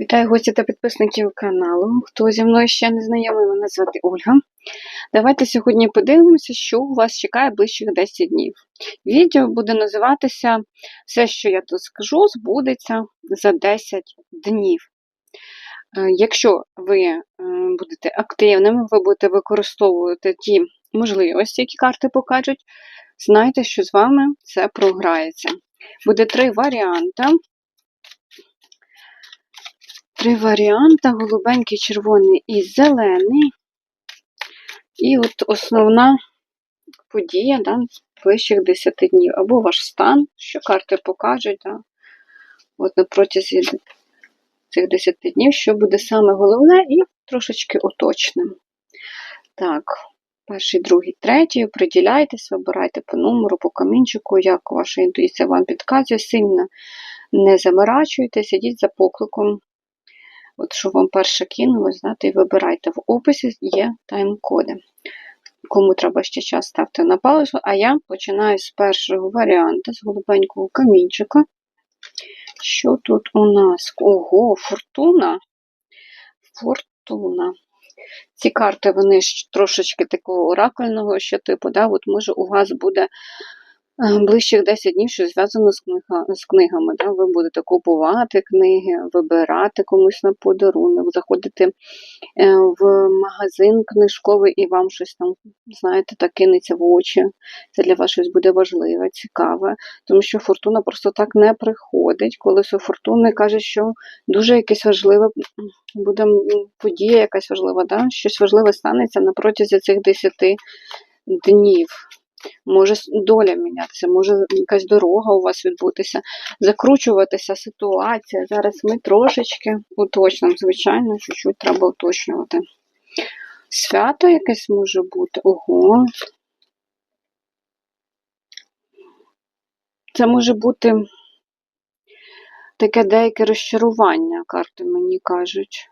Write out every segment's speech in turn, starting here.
Вітаю гості та підписників каналу. Хто зі мною ще не знайомий, мене звати Ольга. Давайте сьогодні подивимося, що у вас чекає ближчих 10 днів. Відео буде називатися Все, що я тут скажу, збудеться за 10 днів. Е, Якщо ви е, будете активними, ви будете використовувати ті можливості, які карти покажуть, знайте, що з вами це програється. Буде три варіанти. Три варіанти: голубенький, червоний і зелений. І от основна подія да, ближчих 10 днів. Або ваш стан, що карти покажуть. Да, от протязі цих 10 днів, що буде саме головне, і трошечки уточним. Так, перший, другий, третій. Приділяйтесь, вибирайте по номеру, по камінчику, як ваша інтуїція вам підказує, сильно не заморачуйтесь, ідіть за покликом. От що вам перше кинулось, знаєте, і вибирайте. В описі є тайм-коди. Кому треба ще час, ставте на паузу, а я починаю з першого варіанту, з голубенького камінчика. Що тут у нас? Ого, фортуна. Фортуна. Ці карти, вони ж трошечки такого оракульного ще типу, да, от може у вас буде ближчих 10 днів, що зв'язано з, книга, з книгами. Да? Ви будете купувати книги, вибирати комусь на подарунок, заходити е, в магазин книжковий і вам щось там, знаєте, так кинеться в очі. Це для вас щось буде важливе, цікаве, тому що фортуна просто так не приходить. Колись у фортуни каже, що дуже якесь важливе буде подія, якась важлива, да? щось важливе станеться на протязі цих 10 днів. Може доля мінятися, може якась дорога у вас відбутися, закручуватися ситуація. Зараз ми трошечки уточнимо, звичайно, чуть-чуть треба уточнювати. Свято якесь може бути. Ого. Це може бути таке деяке розчарування, карти мені кажуть.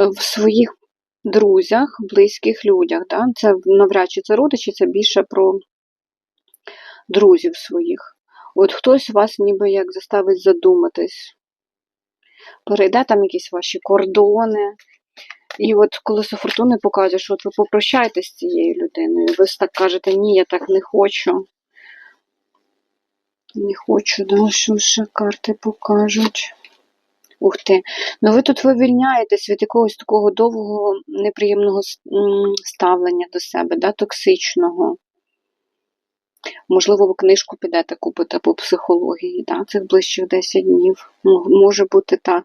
Е, В своїх друзях, близьких людях. Да? Це навряд чи це родичі, це більше про друзів своїх. От хтось вас ніби як заставить задуматись, перейде там якісь ваші кордони. І от колесо фортуни показує, що от ви попрощаєтесь з цією людиною. Ви так кажете, ні, я так не хочу. Не хочу, да, що ще карти покажуть. Ух ти. Ну ви тут вивільняєтесь від якогось такого довгого неприємного ставлення до себе, да, токсичного. Можливо, ви книжку підете купити по психології, да, цих ближчих 10 днів. Може бути так.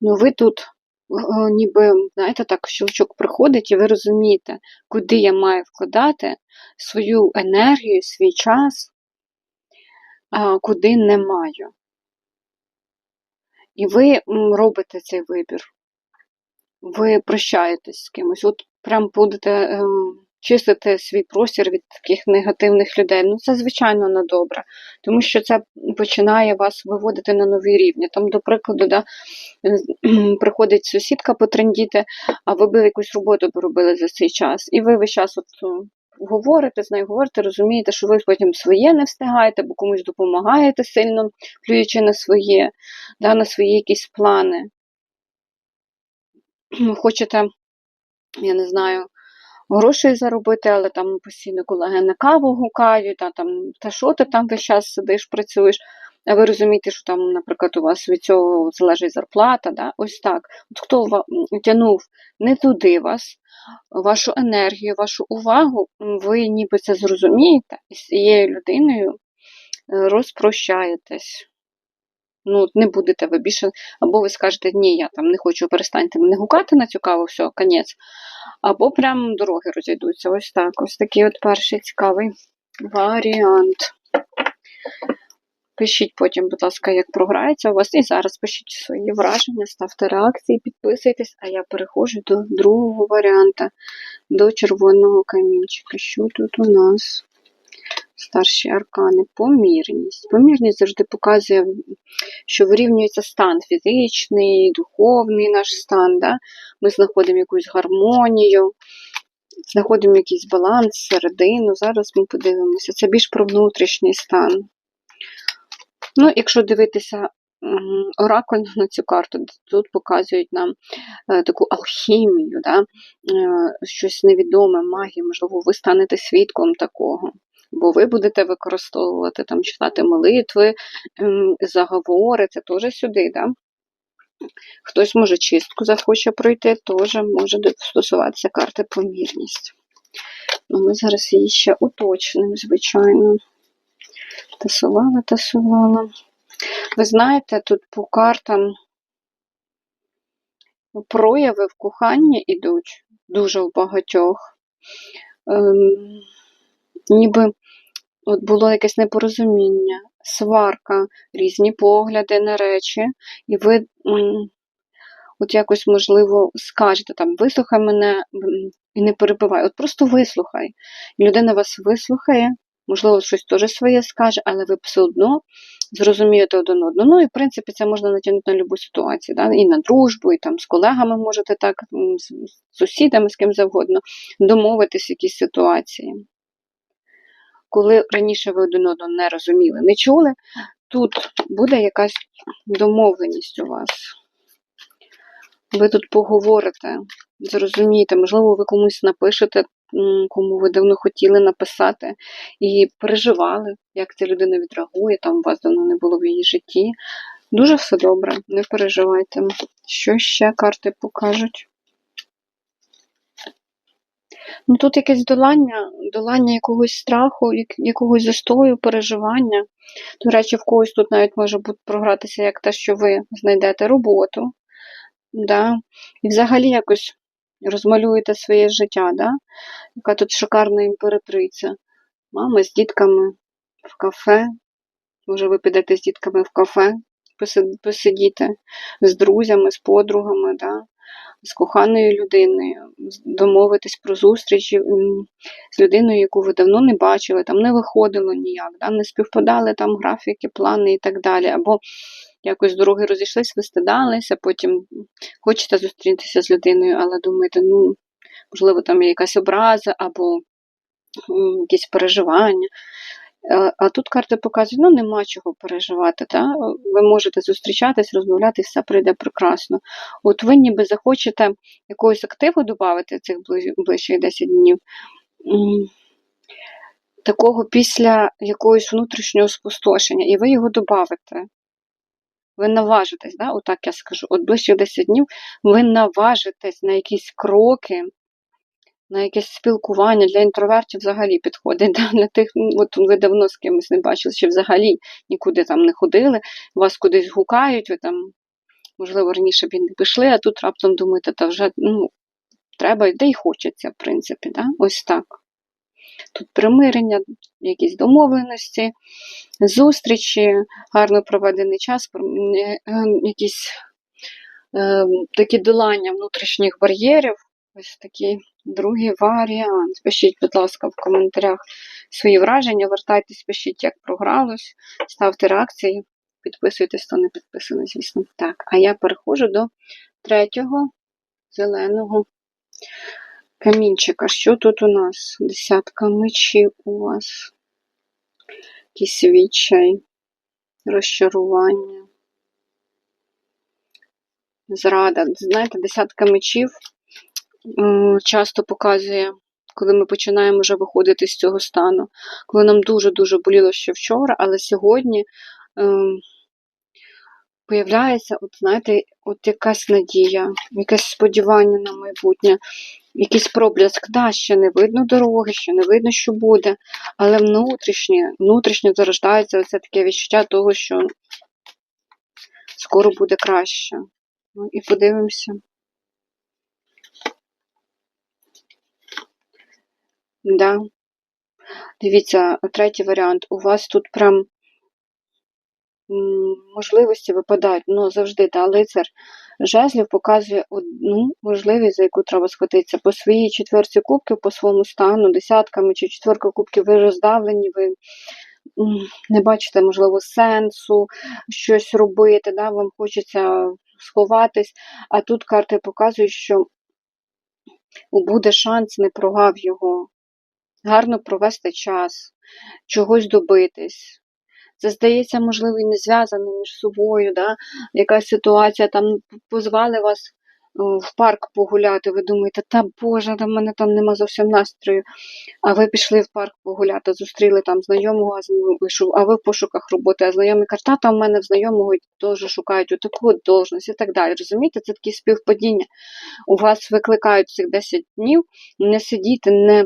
Ну ви тут е, ніби, знаєте, так, щелчок приходить, і ви розумієте, куди я маю вкладати свою енергію, свій час, а куди не маю. І ви робите цей вибір. Ви прощаєтесь з кимось. От прям будете е, чистити свій простір від таких негативних людей. Ну, це, звичайно, не добре, тому що це починає вас виводити на нові рівні. Там, до прикладу, да, е, приходить сусідка потрендіти, а ви б якусь роботу робили за цей час. І ви весь час от, говорите з нею, говорите, розумієте, що ви потім своє не встигаєте, бо комусь допомагаєте сильно, плюючи на своє, да, на свої якісь плани. Хочете, я не знаю, грошей заробити, але там постійно колеги на каву гукають, а там, та що ти там весь час сидиш, працюєш, а ви розумієте, що там, наприклад, у вас від цього залежить зарплата, да? ось так. От хто тягнув не туди вас, вашу енергію, вашу увагу, ви ніби це зрозумієте, і з цією людиною е, розпрощаєтесь. Ну, не будете ви більше, або ви скажете, ні, я там не хочу, перестаньте мене гукати на цю каву, все, конець. Або прям дороги розійдуться. Ось так. Ось такий от перший цікавий варіант. Пишіть потім, будь ласка, як програється у вас. І зараз пишіть свої враження, ставте реакції, підписуйтесь, а я переходжу до другого варіанта, до червоного камінчика. Що тут у нас? Старші аркани, помірність. Помірність завжди показує, що вирівнюється стан фізичний, духовний наш стан. Да? Ми знаходимо якусь гармонію, знаходимо якийсь баланс, середину. Зараз ми подивимося. Це більш про внутрішній стан. Ну, якщо дивитися оракульно на цю карту. Тут показують нам е, таку алхімію, да? е, щось невідоме, магію, можливо, ви станете свідком такого. Бо ви будете використовувати там, читати молитви, заговори, це теж сюди, да? Хтось може чистку захоче пройти, теж може стосуватися карти помірність. Ну, ми зараз її ще уточнимо, звичайно. Тасувала, тасувала. Ви знаєте, тут по картам прояви в коханні йдуть дуже у багатьох. Ем, ніби от було якесь непорозуміння, сварка, різні погляди на речі, і ви от якось, можливо, скажете там, вислухай мене і не перебивай. От просто вислухай. І людина вас вислухає, можливо, щось теж своє скаже, але ви все одно зрозумієте один одного. Ну і в принципі це можна натягнути на будь-яку ситуацію, да? і на дружбу, і там з колегами можете так, з сусідами, з ким завгодно, домовитись в якісь ситуації. Коли раніше ви один одного не розуміли, не чули, тут буде якась домовленість у вас. Ви тут поговорите, зрозумієте, можливо, ви комусь напишете, кому ви давно хотіли написати, і переживали, як ця людина відреагує, там у вас давно не було в її житті. Дуже все добре, не переживайте. Що ще карти покажуть? Ну, тут якесь долання, долання якогось страху, як- якогось застою, переживання. До речі, в когось тут навіть може програтися як те, що ви знайдете роботу, да? і взагалі якось розмалюєте своє життя, да? яка тут шикарна імператриця. Мама з дітками в кафе. Може, ви підете з дітками в кафе, поси- посидіти з друзями, з подругами, да? з коханою людиною, домовитись про зустрічі м, з людиною, яку ви давно не бачили, там не виходило ніяк, да? не співпадали там графіки, плани і так далі. Або якось дороги розійшлись, ви стидалися, потім хочете зустрітися з людиною, але думаєте, ну, можливо, там є якась образа або якісь переживання. Е, А тут карти показують, ну нема чого переживати. Та? Ви можете зустрічатись, розмовляти, все прийде прекрасно. От ви ніби захочете якогось активу додати цих ближ- ближчих 10 днів. Такого після якогось внутрішнього спустошення, і ви його додавите. Ви наважитесь, да? отак я скажу. От ближчих 10 днів ви наважитесь на якісь кроки, на якесь спілкування для інтровертів взагалі підходить. Да? Для тих, ну, от ви давно з кимось не бачили, чи взагалі нікуди там не ходили, вас кудись гукають, ви там, можливо, раніше б і не пішли, а тут раптом думаєте, та вже ну, треба, де й хочеться, в принципі. Да? Ось так. Тут примирення, якісь домовленості, зустрічі, гарно проведений час, е, е, якісь е, такі долання внутрішніх бар'єрів. Ось такий другий варіант. Пишіть, будь ласка, в коментарях свої враження, вертайтесь, пишіть, як програлось, ставте реакції, підписуйтесь, хто не підписаний, звісно. Так, а я переходжу до третього зеленого камінчика. Що тут у нас? Десятка мечів у вас. Якийсь відчай, розчарування. Зрада. Знаєте, десятка мечів часто показує, коли ми починаємо вже виходити з цього стану, коли нам дуже-дуже боліло ще вчора, але сьогодні ем, появляється, от знаєте, от якась надія, якесь сподівання на майбутнє, якийсь проблиск. Да, ще не видно дороги, ще не видно, що буде, але внутрішнє, внутрішньо зарождається оце таке відчуття того, що скоро буде краще. Ну, і подивимося. Да. Дивіться, третій варіант. У вас тут прям можливості випадають, ну завжди, да, лицар жезлів показує одну можливість, за яку треба схватитися. По своїй четверці кубків, по своєму стану, десятками чи четверка кубків, ви роздавлені, ви не бачите, можливо, сенсу щось робити, да, вам хочеться сховатись, а тут карти показують, що буде шанс, не прогав його. Гарно провести час, чогось добитись. Це здається, можливо, і не зв'язано між собою, да? якась ситуація там позвали вас е, в парк погуляти, ви думаєте, та Боже, в мене там нема зовсім настрою. А ви пішли в парк погуляти, зустріли там знайомого, а ви в пошуках роботи, а знайомий каже, та там в мене в знайомого теж шукають таку должність і так далі. Розумієте, це такі співпадіння. У вас викликають цих 10 днів не сидіти, не,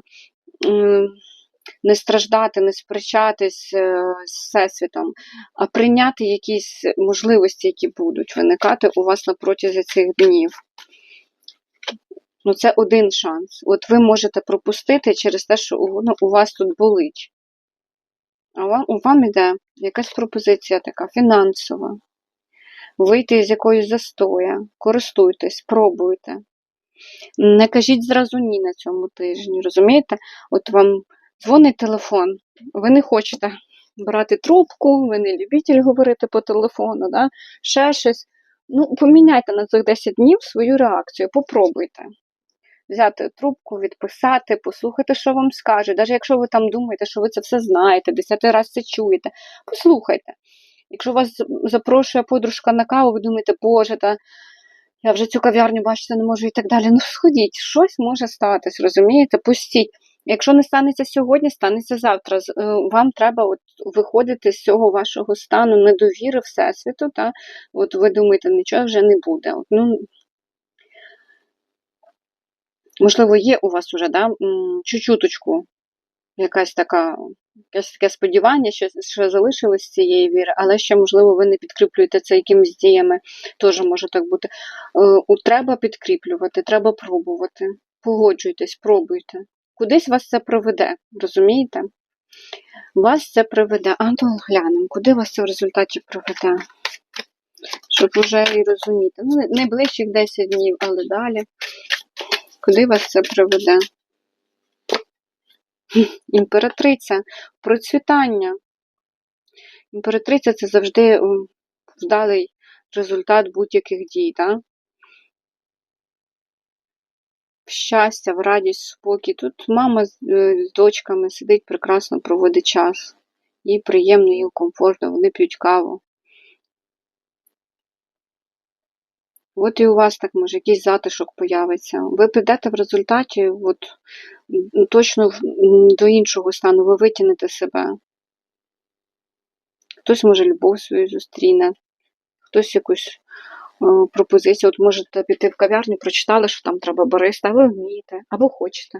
не страждати, не сперечатись е, з всесвітом, а прийняти якісь можливості, які будуть виникати у вас на протязі цих днів. Ну, це один шанс. От ви можете пропустити через те, що воно у вас тут болить. А вам, у вам іде якась пропозиція така фінансова. Вийти з якоїсь застоя, користуйтесь, пробуйте. Не кажіть зразу ні на цьому тижні, розумієте? От вам дзвонить телефон, ви не хочете брати трубку, ви не любитель говорити по телефону, да? ще щось. Ну, поміняйте на цих 10 днів свою реакцію, попробуйте. Взяти трубку, відписати, послухати, що вам скаже. Навіть якщо ви там думаєте, що ви це все знаєте, десятий раз це чуєте, послухайте. Якщо вас запрошує подружка на каву, ви думаєте, боже, та я вже цю кав'ярню бачити не можу і так далі. Ну, сходіть, щось може статись, розумієте? Пустіть. Якщо не станеться сьогодні, станеться завтра. Е, Вам треба от виходити з цього вашого стану недовіри Всесвіту, та? От ви думаєте, нічого вже не буде. От, ну, можливо, є у вас уже да, чуть-чуточку якась така, якесь таке сподівання, що, що залишилось цієї віри, але ще, можливо, ви не підкріплюєте це якимись діями, теж може так бути. Е, Треба підкріплювати, треба пробувати. Погоджуйтесь, пробуйте. Кудись вас це приведе, розумієте? Вас це приведе. А то глянемо, куди вас це в результаті приведе. Щоб уже і розуміти. Ну, не 10 днів, але далі. Куди вас це приведе? Імператриця, процвітання. Імператриця це завжди вдалий результат будь-яких дій, так? В щастя, в радість, в спокій. Тут мама з, е, з дочками сидить, прекрасно проводить час. Їй приємно, їй комфортно, вони п'ють каву. От і у вас так може якийсь затишок появиться. Ви підете в результаті от, точно до іншого стану, ви витягнете себе. Хтось може любов свою зустріне, хтось якусь пропозицію. От можете піти в кав'ярню, прочитали, що там треба бариста, ви вмієте, або хочете.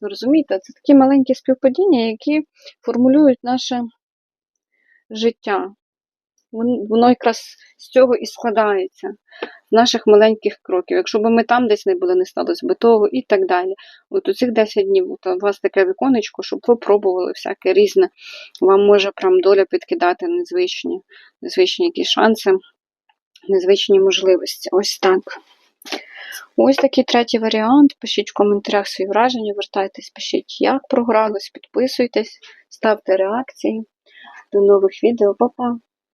Розумієте, це такі маленькі співпадіння, які формулюють наше життя. Воно якраз з цього і складається, з наших маленьких кроків. Якщо б ми там десь не були, не сталося би того і так далі. От у цих 10 днів от у вас таке віконечко, щоб ви пробували всяке різне. Вам може прям доля підкидати незвичні, незвичні якісь шанси, незвичні можливості. Ось так. Ось такий третій варіант. Пишіть в коментарях свої враження, вертайтесь, пишіть, як програлось, підписуйтесь, ставте реакції. До нових відео, Па-па!